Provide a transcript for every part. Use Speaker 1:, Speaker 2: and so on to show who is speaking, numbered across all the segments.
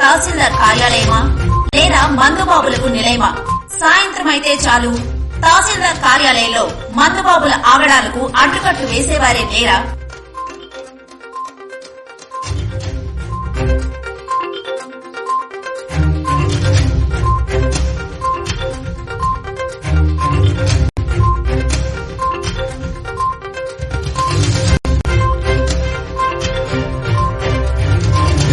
Speaker 1: తహసీల్దార్ కార్యాలయమా లేదా మందుబాబులకు నిలయమా? సాయంత్రం అయితే చాలు. తహసీల్దార్ కార్యాలయంలో మందుబాబుల ఆగడాలకు అడ్డుకట్టు వేసేవారే లేరా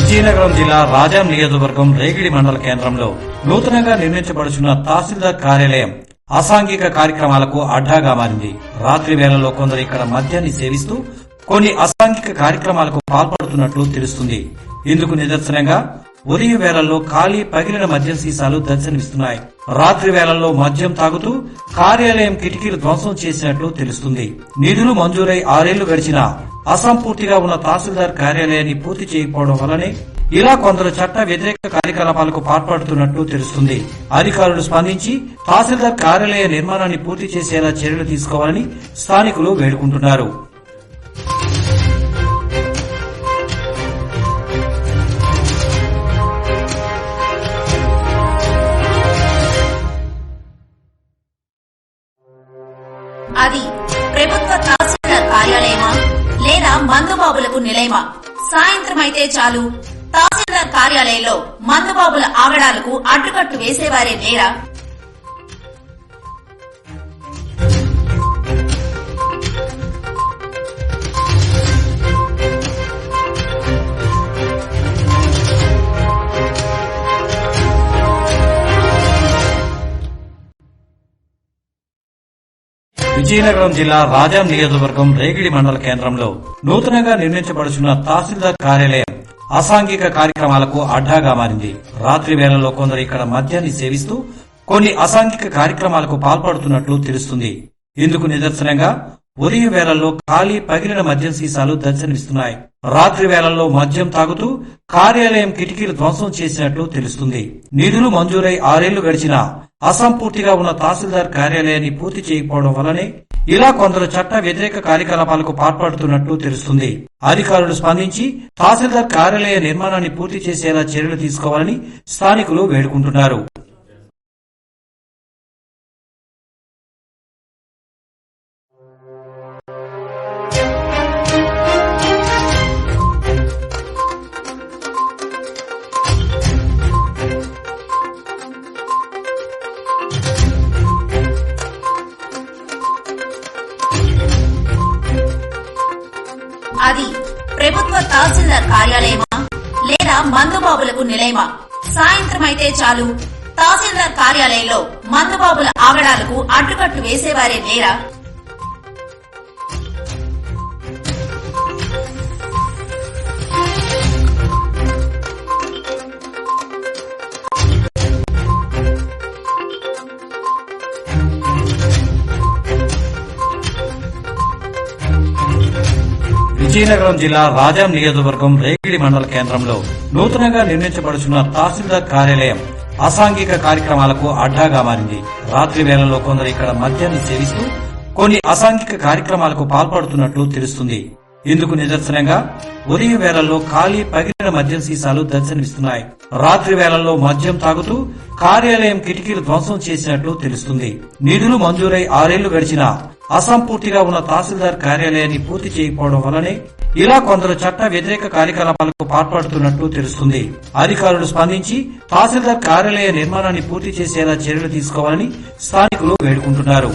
Speaker 2: విజయనగరం జిల్లా రాజాం నియోజకవర్గం రేగిడి మండల కేంద్రంలో నూతనంగా నిర్మించబడుచున్న తహసీల్దార్ కార్యాలయం అసాంఘిక కార్యక్రమాలకు అడ్డాగా మారింది. రాత్రి వేళల్లో కొందరు ఇక్కడ మద్యాన్ని సేవిస్తూ కొన్ని అసాంఘిక కార్యక్రమాలకు పాల్పడుతున్నట్లు తెలుస్తుంది. ఇందుకు నిదర్శనంగా ఉదయ వేళల్లో ఖాళీ పగిలిన మద్యం సీసాలు దర్శనమిస్తున్నాయి. రాత్రి వేళల్లో మద్యం తాగుతూ కార్యాలయం కిటికీలు ధ్వంసం చేసినట్లు తెలుస్తుంది. నిధులు మంజూరై ఆరేళ్ళు గడిచినా అసంపూర్తిగా ఉన్న తహసీల్దార్ కార్యాలయాన్ని పూర్తి చేయకపోవడం వల్లనే ఇలా కొందరు చట్ట వ్యతిరేక కార్యకలాపాలకు పాల్పడుతున్నట్లు తెలుస్తుంది. అధికారులు స్పందించి తహసీల్దార్ కార్యాలయ నిర్మాణాన్ని పూర్తి చేసేలా చర్యలు తీసుకోవాలని స్థానికులు వేడుకుంటున్నారు.
Speaker 1: అది ప్రభుత్వ తహసీల్దార్ కార్యాలయమా లేదా మందుబాబులకు నిలయమా? సాయంత్రం అయితే చాలు. తహసీల్దార్ కార్యాలయంలో మందుబాబుల ఆగడాలకు అడ్డుకట్టు వేసేవారే లేరా
Speaker 2: విజయనగరం జిల్లా రాజాం నియోజకవర్గం రేగిడి మండల కేంద్రంలో నూతనంగా నిర్మించబడుచున్న తహసీల్దార్ కార్యాలయం అసాంఘిక కార్యక్రమాలకు అడ్డాగా మారింది. రాత్రి వేళల్లో కొందరు ఇక్కడ మద్యాన్ని సేవిస్తూ కొన్ని అసాంఘిక కార్యక్రమాలకు పాల్పడుతున్నట్లు తెలుస్తుంది. ఇందుకు నిదర్శనంగా ఉదయం వేళల్లో ఖాళీ పగిలిన మద్యం సీసాలు దర్శనమిస్తున్నాయి. రాత్రి వేళల్లో మద్యం తాగుతూ కార్యాలయం కిటికీలు ధ్వంసం చేసినట్లు తెలుస్తుంది. నిధులు మంజూరై ఆరేళ్ళు గడిచినా అసంపూర్తిగా ఉన్న తహసీల్దార్ కార్యాలయాన్ని పూర్తి చేయకపోవడం వల్లనే ఇలా కొందరు చట్ట వ్యతిరేక కార్యకలాపాలకు పాల్పడుతున్నట్లు తెలుస్తుంది. అధికారులు స్పందించి తహసీల్దార్ కార్యాలయ నిర్మాణాన్ని పూర్తి చేసేలా చర్యలు తీసుకోవాలని స్థానికులు వేడుకుంటున్నారు.
Speaker 1: అది ప్రభుత్వ తహసీల్దార్ కార్యాలయమా లేదా మందుబాబులకు నిలయమా? సాయంత్రం అయితే చాలు. తహసీల్దార్ కార్యాలయంలో మందుబాబుల ఆగడాలకు అడ్డుకట్టు వేసేవారే లేరా
Speaker 2: విజయనగరం జిల్లా రాజాం నియోజకవర్గం రేగిడి మండల కేంద్రంలో నూతనంగా నిర్మించబడుచున్న తహసీల్దార్ కార్యాలయం అసాంఘిక కార్యక్రమాలకు అడ్డాగా మారింది. రాత్రి వేళల్లో కొందరు ఇక్కడ మద్యాన్ని సేవిస్తూ కొన్ని అసాంఘిక కార్యక్రమాలకు పాల్పడుతున్నట్లు తెలుస్తుంది. ఇందుకు నిదర్శనంగా? ఉదయం వేళల్లో ఖాళీ పగిలిన మద్యం సీసాలు దర్శనమిస్తున్నాయి. రాత్రి వేళల్లో మద్యం తాగుతూ కార్యాలయం కిటికీలు ధ్వంసం చేసినట్లు తెలుస్తుంది. నిధులు మంజూరై ఆరేళ్ళు గడిచినా అసంపూర్తిగా ఉన్న తహసీల్దార్ కార్యాలయాన్ని పూర్తి చేయకపోవడం వల్లనే ఇలా కొందరు చట్ట వ్యతిరేక కార్యకలాపాలకు పాల్పడుతున్నట్లు తెలుస్తుంది. అధికారులు స్పందించి తహసీల్దార్ కార్యాలయ నిర్మాణాన్ని పూర్తి చేసేలా చర్యలు తీసుకోవాలని స్థానికులు వేడుకుంటున్నారు.